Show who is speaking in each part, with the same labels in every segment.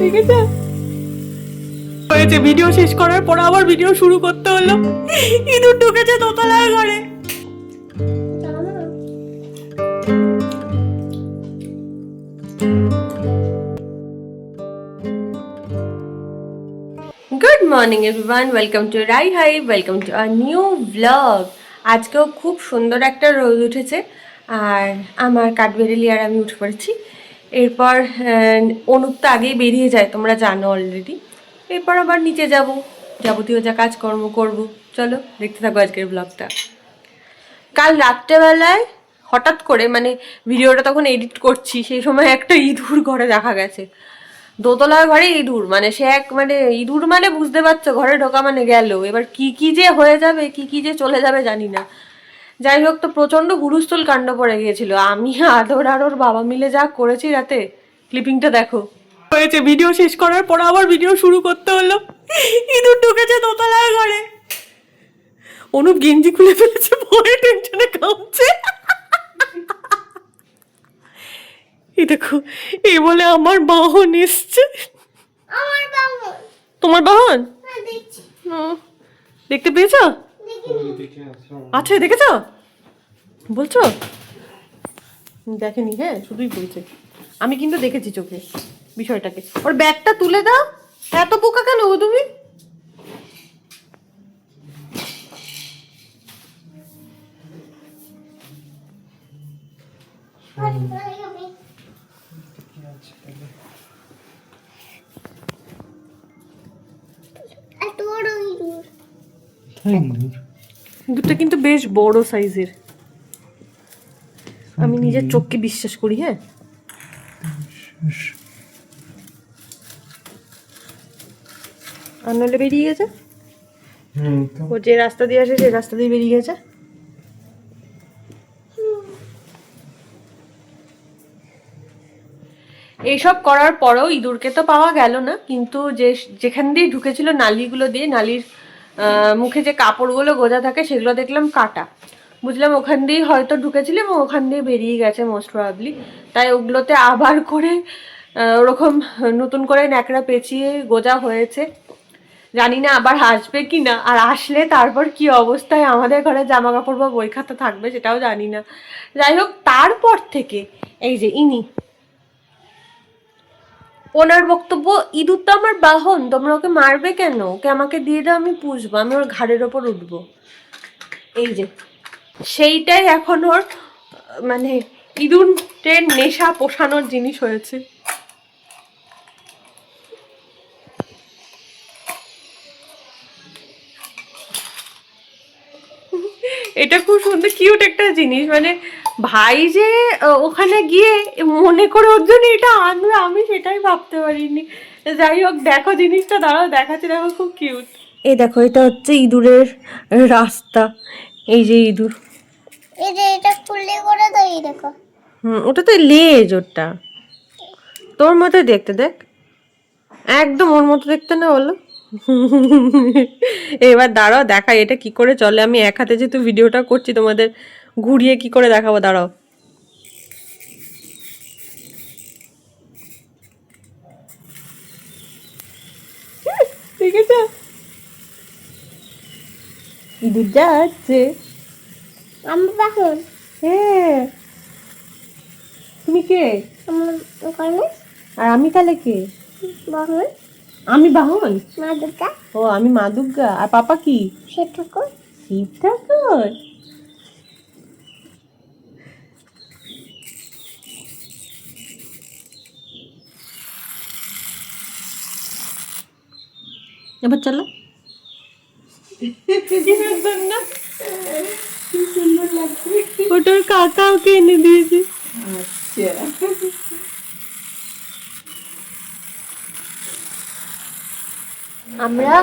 Speaker 1: ঠিক আছে? হয়েছে ভিডিও শেষ করার পর আবার ভিডিও শুরু করতে হলো। ইঁদুর ঢুকেছে দোতলার ঘরে। Good morning everyone welcome to Rai hi welcome to our new blog আজকেও খুব সুন্দর একটা রোদ উঠেছে। আর আমার কাঠবেরেলি আর আমি উঠে পড়েছি। এরপর অনুপ তো আগেই বেরিয়ে যায়, তোমরা জানো অলরেডি এরপর আবার নিচে যাব, যাবতীয় যা কাজকর্ম করব। চলো, দেখতে থাকো আজকের ব্লগটা কাল রাত্রেবেলায় হঠাৎ করে মানে ভিডিওটা তখন এডিট করছি, সেই সময় একটা ইঁদুর ঘরে দেখা গেছে। দোতলার ঘরে ইঁদুর মানে সে এক মানে ইঁদুর মানে বুঝতে পারছ, ঘরে ঢোকা মানে গেল। এবার কি কি যে হয়ে যাবে, কি কি যে চলে যাবে জানি না। যাই হোক তো প্রচণ্ড হুলুস্থুল কাণ্ড পড়ে গিয়েছিল। আমি আদর আর ওর বাবা মিলে যা করেছি রাতে ক্লিপিংটা দেখো। হয়েছে ভিডিও শেষ করার পর আবার ভিডিও শুরু করতে হলো। ইঁদুর ঢুকেছে দোতলার ঘরে। অনুপ গেঞ্জি খুলে ফেলেছে ভয়ে টেনশনে কাঁপছে। এই দেখো এই বলে আমার বাহন এসছে। তোমার বাহন?
Speaker 2: হ্যাঁ
Speaker 1: দেখতে পেয়েছ? আচ্ছা দেখেছ? বলছো? দেখেনি হ্যাঁ শুধুই বলছে। আমি কিন্তু দেখেছি চোখে বিষয়টাকে। ওর ব্যাগটা তুলে দাও। এত বোকা কেন গো তুমি?
Speaker 2: এত বড় ইঁদুর।
Speaker 1: দুধটা কিন্তু বেশ বড় সাইজের। আমি নিজের চোখকে বিশ্বাস করি হ্যাঁ? আর বেরিয়ে গেছে? ও যে রাস্তা দিয়ে আসে সেই রাস্তা দিয়ে বেরিয়ে গেছে। এইসব করার পরেও ইঁদুরকে তো পাওয়া গেল না কিন্তু যে যেখান দিয়ে ঢুকেছিল নালিগুলো দিয়ে নালির মুখে যে কাপড়গুলো গোজা থাকে সেগুলো দেখলাম কাটা। বুঝলাম ওখান দিয়েই হয়তো ঢুকেছিল এবং ওখান দিয়ে বেরিয়ে গেছে মোস্ট প্রবাবলি তাই ওগুলোতে আবার করে ওরকম নতুন করে ন্যাকড়া পেঁচিয়ে গোজা হয়েছে। জানি না আবার আসবে কি না আর আসলে তারপর কি অবস্থায় আমাদের ঘরে জামা কাপড় বা বই খাতা থাকবে সেটাও জানি না। যাই হোক, তারপর থেকে, এই যে ইনি ওনার বক্তব্য, ইঁদুর তো আমার বাহন, তোমরা ওকে মারবে কেন? ওকে আমাকে দিয়ে দাও, আমি পুষবো, আমি ওর ঘাড়ের ওপর উঠবো। এই যে, সেইটাই এখন ওর মানে ইঁদুরের নেশা পোষানোর জিনিস হয়েছে। এটা খুব সুন্দর কিউট একটা জিনিস মানে ভাই যে ওখানে গিয়ে মনে করে ওর জন্য এটা আনবে আমি সেটাই ভাবতে পারিনি। যাই হোক দেখো জিনিসটা দাঁড়াও দেখাচ্ছি দেখো খুব কিউট এই দেখো এটা হচ্ছে ইঁদুরের রাস্তা। এই যে ইঁদুর।
Speaker 2: এই যে এটা খুললে করে দাও এই দেখো।
Speaker 1: হুম ওটা তো লেজ ওটা। তোর মতো দেখতে দেখ। একদম ওর মতো দেখতে না বলো। এবার দাঁড়াও দেখা এটা কি করে চলে। আমি এক হাতে যেহেতু ভিডিওটা করছি তোমাদের ঘুরিয়ে কি করে দেখাবো? দাঁড়াও। আছে ইঁদুর যাচ্ছে।
Speaker 2: আমার বাহন
Speaker 1: হ্যাঁ। তুমি কে? আর আমি তাহলে কে?
Speaker 2: বাহন।
Speaker 1: আমি বাহন?
Speaker 2: মা দুর্গা
Speaker 1: ও আমি মা দুর্গা আর পাপা কি?
Speaker 2: সে ঠাকুর।
Speaker 1: শিব ঠাকুর? এবার চলো। ওটার কাকা ওকে এনে দিয়েছে। আমরা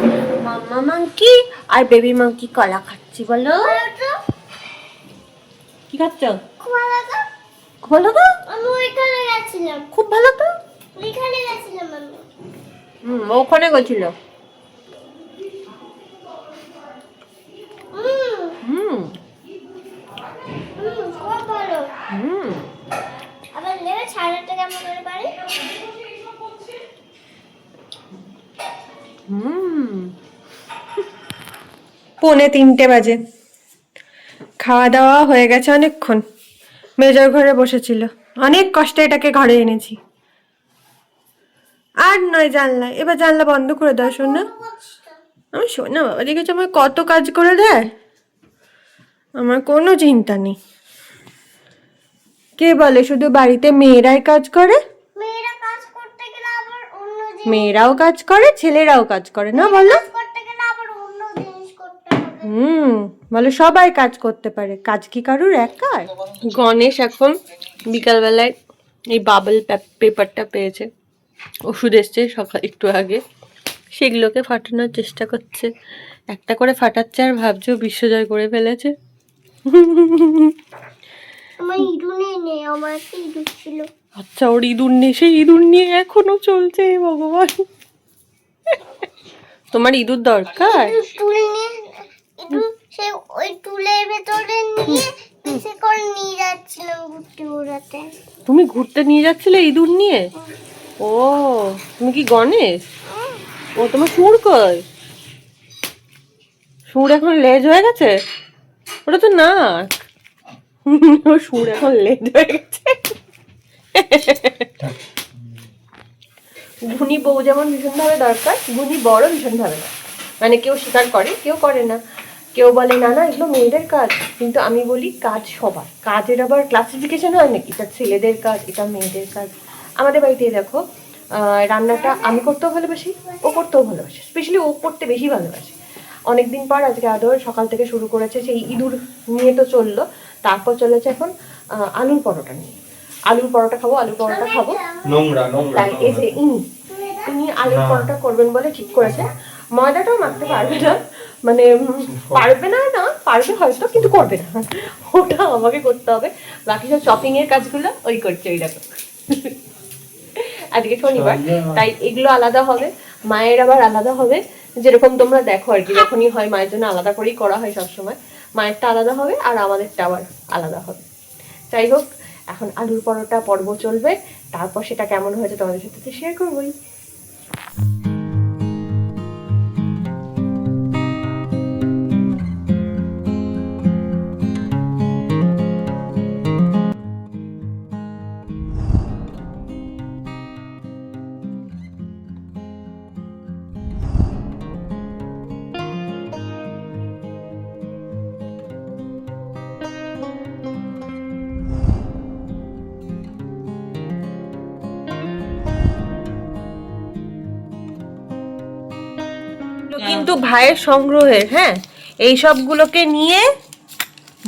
Speaker 1: মাম্মা মাংকি আর বেবি মাংকি কলা খাচ্ছি বলো। কি খাচ্ছ?
Speaker 2: খুব ভালো তো।
Speaker 1: খুব ভালো তো?
Speaker 2: আমি ওইখানে গেছিলাম।
Speaker 1: খুব ভালো তো?
Speaker 2: ওইখানে গেছিলাম আমি।
Speaker 1: হুম ওখানে গেছিল।
Speaker 2: হুম।
Speaker 1: হুম
Speaker 2: হুম খুব ভালো।
Speaker 1: হুম।
Speaker 2: আবার নেবে ছাড়াটা কেমন করে পারি
Speaker 1: হুম। পৌনে তিনটে বাজে। খাওয়া দাওয়া হয়ে গেছে অনেকক্ষণ। মেজর ঘরে বসেছিল। অনেক কষ্টে এটাকে ঘরে এনেছি। আর নয় জানলা। এবার জানলা বন্ধ করে দাও শোন না আমি শোন না বাবা দেখেছ আমার কত কাজ করে দেয়? আমার কোনো চিন্তা নেই। কে বলে শুধু বাড়িতে মেয়েরাই কাজ করে?
Speaker 2: মেয়েরা কাজ করতে গেলে আবার অন্য
Speaker 1: মেয়েরাও কাজ করে ছেলেরাও কাজ করে না বলো?
Speaker 2: করতে গেলে আবার অন্য জিনিস করতে হবে।
Speaker 1: হুম বলে সবাই কাজ করতে পারে। কাজ কি কারুর? একার। গণেশ এখন বিকালবেলায় এই বাবল পেপারটা পেয়েছে। ওষুধ এসছে সকাল একটু আগে। সেগুলোকে ফাটানোর চেষ্টা করছে। একটা করে ফাটাচ্ছে আর ভাবছে বিশ্বজয় করে ফেলেছে। আচ্ছা ওর ইঁদুর নিয়ে সেই ইঁদুর নিয়ে এখনও চলছে ভগবান। তোমার ইঁদুর দরকার?
Speaker 2: করে
Speaker 1: তুমি ঘুরতে নিয়ে যাচ্ছিলে ইঁদুর নিয়ে? ও তুমি কি গণেশ? ও তোমার সুর কই? সুর এখন লেজ হয়ে গেছে? ওটা তো নাক। ও সুর। এখন লেজ হয়ে গেছে। গুণী বউ যেমন ভীষণভাবে দরকার গুণী বড় ভীষণভাবে। মানে কেউ স্বীকার করে কেউ করে না। কেউ বলে না না এগুলো মেয়েদের কাজ। কিন্তু আমি বলি কাজ সবার। কাজের আবার ক্লাসিফিকেশন হয় নাকি? এটা ছেলেদের কাজ এটা মেয়েদের কাজ। আমাদের বাড়িতে দেখো রান্নাটা আমি করতেও ভালোবাসি ও করতেও ভালোবাসে। স্পেশালি ও করতে বেশি ভালোবাসে। অনেকদিন পর আজকে আদর সকাল থেকে শুরু করেছে সেই ইঁদুর নিয়ে তো চলল তারপর চলেছে এখন আলুর পরোটা নিয়ে। আলুর পরোটা খাব আলুর পরোটা খাব।
Speaker 3: নোংরা নোংরা
Speaker 1: তাই এই যে ইনি ইনি আলুর পরোটা করবেন বলে ঠিক করেছে। ময়দাটাও মাখতে পারবে না মানে পারবে না না পারবে হয়তো কিন্তু করবে না। ওটা আমাকে করতে হবে। বাকি সব শপিং এর কাজগুলো ওই করছে ওই দেখো। আজকে শনিবার। তাই এগুলো আলাদা হবে মায়ের আবার আলাদা হবে। যেরকম তোমরা দেখো আর কি, যখনই হয় মায়ের জন্য আলাদা করেই করা হয় সবসময়, মায়েরটা আলাদা হবে আর আমাদেরটা আবার আলাদা হবে। যাই হোক, এখন আলুর পরোটা পর্ব চলবে, তারপর সেটা কেমন হয়েছে তোমাদের সাথে শেয়ার করবোই। কিন্তু ভাইয়ের সংগ্রহের হ্যাঁ এই সবগুলোকে নিয়ে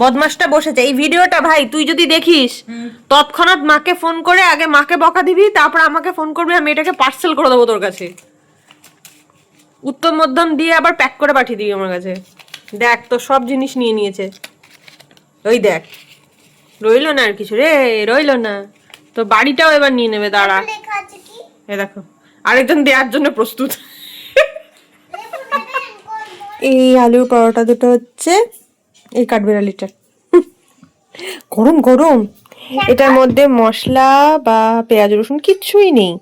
Speaker 1: বদমাসটা বসেছে। এই ভিডিওটা ভাই তুই যদি দেখিস তৎক্ষণাৎ মাকে ফোন করে আগে মাকে বকা দিবি তারপর আমাকে ফোন করবি আমি এটাকে পার্সেল করে দেবো তোর কাছে। উত্তম মধ্যম দিয়ে আবার প্যাক করে পাঠিয়ে দিবি আমার কাছে। দেখ তো সব জিনিস নিয়ে নিয়েছে। ওই দেখ রইল না আর কিছু রে রইল না। তো বাড়িটাও এবার নিয়ে নেবে দাঁড়া। এ দেখো আরেকজন দেওয়ার জন্য প্রস্তুত। এই আলুর পরোটা দুটো হচ্ছে এই কাঠবেড়ালিটার গরম গরম। এটার মধ্যে মশলা বা পেঁয়াজ, রসুন কিচ্ছুই নেই।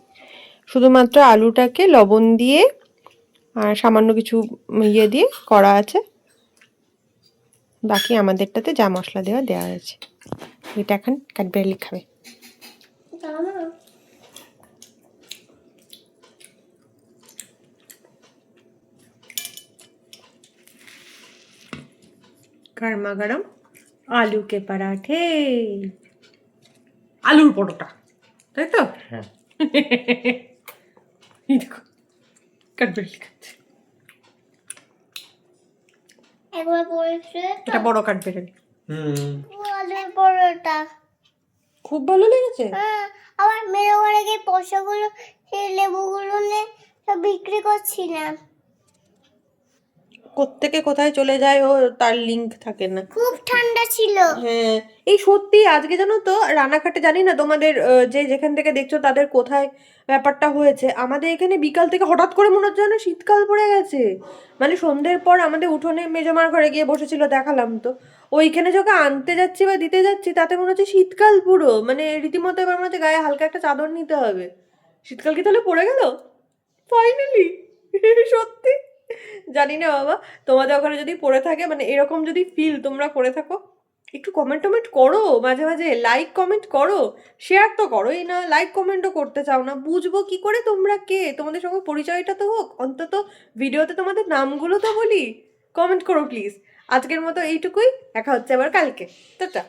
Speaker 1: শুধুমাত্র আলুটাকে লবণ দিয়ে আর সামান্য কিছু ইয়ে দিয়ে করা আছে। বাকি আমাদেরটাতে যা মশলা দেওয়া দেওয়া আছে। এটা এখন কাঠবেড়ালি খাবে। গরমা গরম আলু কে পরাঠে। আলুর পরোটা তাই তো?
Speaker 3: হ্যাঁ।
Speaker 1: এই দেখো কাঠবেড়ালি খাচ্ছে।
Speaker 2: একবার পড়েছে
Speaker 1: এটা বড় কাঠবেড়ালি
Speaker 3: হুম।
Speaker 2: আলুর পরোটা।
Speaker 1: খুব ভালো লেগেছে?
Speaker 2: হ্যাঁ আবার মেরে ঘরে গিয়ে পয়সাগুলো সেই লেবুগুলো নিয়ে সব বিক্রি করছিলাম
Speaker 1: কোত্থেকে কোথায় চলে যায় ও তার লিংক থাকে না।
Speaker 2: খুব ঠান্ডা ছিল।
Speaker 1: হ্যাঁ এই সত্যি আজকে জানো তো রানাঘাটে জানি না তোমাদের যে যেখান থেকে দেখছ তাদের কোথায় ব্যাপারটা হয়েছে। আমাদের এখানে বিকাল থেকে হঠাৎ করে মনে হচ্ছে যেন শীতকাল পড়ে গেছে। মানে সন্ধ্যের পর আমাদের উঠোনে মেজমার ঘরে গিয়ে বসেছিল দেখালাম তো। ওইখানে যখন আনতে যাচ্ছি বা দিতে যাচ্ছি তাতে মনে হচ্ছে শীতকাল পুরো। মানে রীতিমতো এবার মনে হচ্ছে গায়ে হালকা একটা চাদর নিতে হবে। শীতকাল কি তাহলে পড়ে গেল? ফাইনালি সত্যি। জানি না বাবা। তোমাদের ওখানে যদি পড়ে থাকে মানে এরকম যদি ফিল তোমরা করে থাকো, একটু কমেন্ট টমেন্ট করো, মাঝে মাঝে লাইক কমেন্ট করো শেয়ার তো করোই না লাইক কমেন্টও করতে চাও না। বুঝব কি করে তোমরা কে? তোমাদের সঙ্গে পরিচয়টা তো হোক, অন্তত ভিডিওতে তোমাদের নামগুলো তো বলি। কমেন্ট করো প্লিজ আজকের মতো এইটুকুই, দেখা হচ্ছে আবার কালকে।
Speaker 2: টাটা।